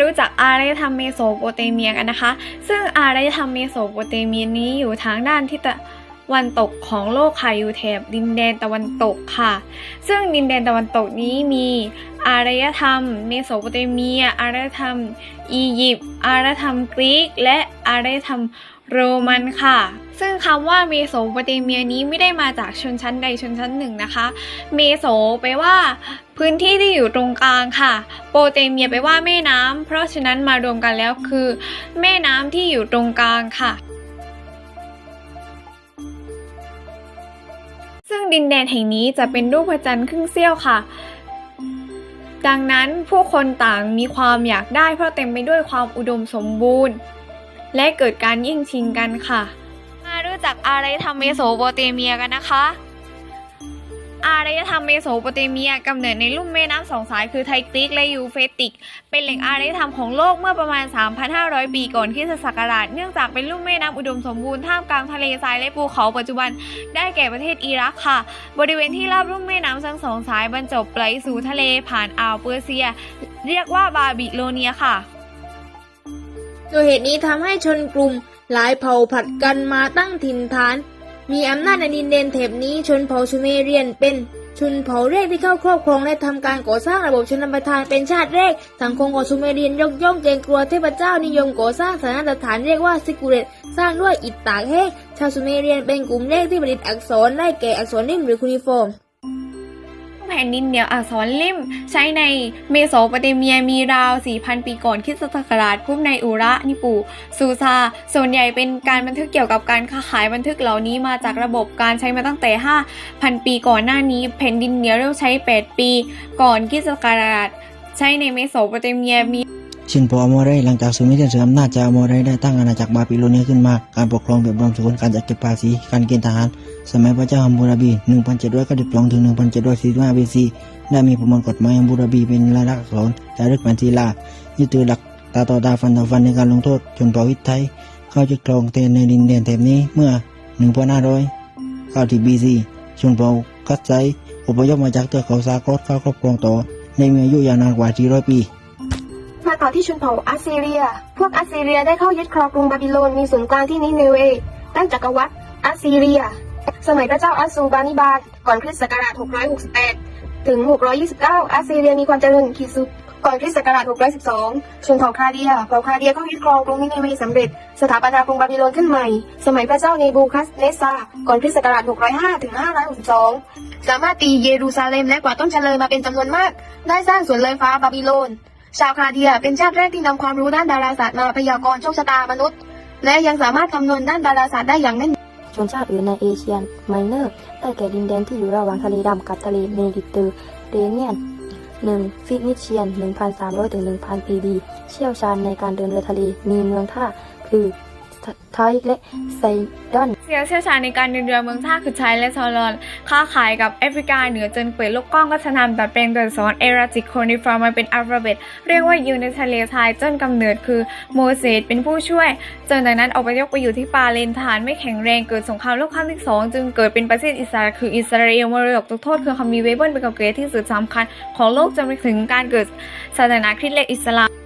รู้จักอารยธรรมเมโสโปเตเมียกันนะคะ ซึ่งอารยธรรมเมโสโปเตเมียนี้อยู่ทางด้านทิศตะวันตกของโลกค่ะอยู่แถบดินแดนตะวันตกค่ะ ซึ่งดินแดนตะวันตกนี้มีอารยธรรม เมโสโปเตเมีย อารยธรรม อียิปต์ อารยธรรมกรีก และอารยธรรม โรมันค่ะ ซึ่งคำว่าเมโสโปเตเมียนี้ไม่ได้มาจากชนชั้นใดชนชั้นหนึ่งนะคะ เมโสแปลว่า พื้นที่ที่อยู่ตรงกลางค่ะ โปเตเมียแปลว่าแม่น้ำเพราะฉะนั้นมารวมกันแล้วคือ แม่น้ำที่อยู่ตรงกลางค่ะซึ่งดินแดนแห่งนี้จะเป็นรูปพระจันทร์ครึ่งเสี้ยวค่ะ ดังนั้นผู้คนต่างมีความอยากได้เพราะเต็มไปด้วยความอุดมสมบูรณ์ และเกิดการยิ่งชิงกันค่ะ มารู้จักอารยธรรมเมโสโปเตเมียกันนะคะ อารยธรรมเมโสโปเตเมียกำเนิดในลุ่มแม่น้ำสองสายคือไทกรีกและยูเฟติก เป็นแหล่งอารยธรรมของโลกเมื่อประมาณ 3,500 ปีก่อนคริสตศักราช เนื่องจากเป็นลุ่มแม่น้ำอุดมสมบูรณ์ท่ามกลางทะเลทรายและภูเขาปัจจุบันได้แก่ประเทศอิรักค่ะ บริเวณที่ราบลุ่มแม่น้ำทั้งสองสายบรรจบไหลสู่ทะเลผ่านอ่าวเปอร์เซีย เรียกว่าบาบิโลเนียค่ะ โดยเหตุนี้ทำให้ชนกลุ่มหลายเผ่าผัดกันมาตั้งถิ่นฐาน มีอำนาจในดินแดนแถบนี้ชนเผ่าชูเมเรียนเป็นชนเผ่าแรกที่เข้าครอบครองและทำการก่อสร้างระบบชนประทานเป็นชาติแรก สังคมของชูเมเรียนยกย่องเกรงกลัวเทพเจ้านิยมก่อสร้างสถานสถานเรียกว่าซิกูเรตสร้างด้วยอิฐตากแห้งชาวชูเมเรียนเป็นกลุ่มแรกที่ผลิตอักษรได้แก่อักษรริมหรือคูนิฟอร์ม แผ่นดินเหนียวอักษรลิ่ม ใช้ในเมโสโปเตเมียมีราว 4,000 ปีก่อนคริสตศักราชพุ่มในอุระนิปูซูซา ส่วนใหญ่เป็นการบันทึกเกี่ยวกับการค้าขายบันทึกเหล่านี้มาจากระบบการใช้มาตั้งแต่ 5,000 ปีก่อนหน้านี้ แผ่นดินเหนียวเริ่มใช้ 8 ปี ก่อนคริสตศักราชใช้ในเมโสโปเตเมียมีชินโปอมเรหลังจากซูเมเรียนเสื่อมอำนาจจากอโมเรได้ตั้งอาณาจักรบาบิโลเนียขึ้นมา การปกครองแบบรวมศูนย์การจัดเก็บภาษี การเกณฑ์ทหาร สมัยพระเจ้าฮัมบูราบี 1792ถึง1745 BC ได้มีประมวลกฎหมายฮัมบูราบีเป็นลายลักษณ์อักษรจารึกแผ่นศิลายึดถือหลักตาต่อตาฟันต่อฟันในการลงโทษชนเผ่าฮิตไทยเข้ายึดครองแทนในดินแดนแถบนี้เมื่อ 1500เข้าที่ BC ชนเผ่าคัดไซอพยพมาจากเทือกเขาซากอสเข้าครอบครองต่อในมีอายุยาวนานกว่า 400 ปีมาต่อที่ชนเผ่าอัสซีเรีย พวกอัสซีเรียได้เข้ายึดครองกรุงบาบิโลนมีศูนย์กลางที่นิเนเวตั้งจักรวรรดิอัสซีเรีย สมัยพระเจ้าอัสซูบานิบาตก่อนคริสต์ศักราช 668 ถึง 629อัสซีเรียมีความเจริญขีดสุด ก่อนคริสต์ศักราช 612 ชนเผ่าคาเดีย เผ่าคาเดียเข้ายึดครองกรุงนิเนเวสำเร็จ สถาปนากรุงบาบิโลนขึ้นใหม่ สมัยพระเจ้าเนบูคัสเนสซา ก่อนคริสต์ศักราช 605 ถึง 562 สามารถตีเยรูซาเล็มและกวาดต้นชะเลยมาเป็นจำนวนมาก ได้สร้างสวนเลยฟ้าบาบิโลน ชาวคาเดียเป็นชาติแรกที่นำความรู้ด้านดาราศาสตร์มาพยากรณ์โชคชะตามนุษย์ และยังสามารถคำนวณด้านดาราศาสตร์ได้อย่างแม่น ชนชาติอื่นในเอเชียไมเนอร์ได้แก่ดินแดนที่อยู่ระหว่างทะเลดำกับทะเลเมดิเตอร์เรเนียน 1. ฟินิเชียน 1,300ถึง1,000 ปีดี เชี่ยวชาญในการเดินเรือทะเล มีเมืองท่า คือ ไทยและไซดอนเชี่ยวชาญในการเดินเรือเมืองท่าคือใช้และซอลอน ค้าขายกับแอฟริกาเหนือจนเปิดโลกกล้องก็จะนำดัดแปลงตัวอักษรเอราจิกโคนิฟอร์มาเป็นอัลฟาเบตเรียกว่ายูในทะเลทรายจนกำเนิดคือโมเสสเป็นผู้ช่วย จนจากนั้นออกไปยกไปอยู่ที่ปาเลนทารไม่แข็งแรงเกิดสงครามโลกครั้งที่สองจึงเกิดเป็นประเทศอิสราเอลคืออิสราเอลมรดกตกโทษคือคัมภีร์ไบเบิลเป็นกับเกรที่สุดสำคัญของโลกจนไปถึงการเกิดศาสนาคริสต์และอิสลาม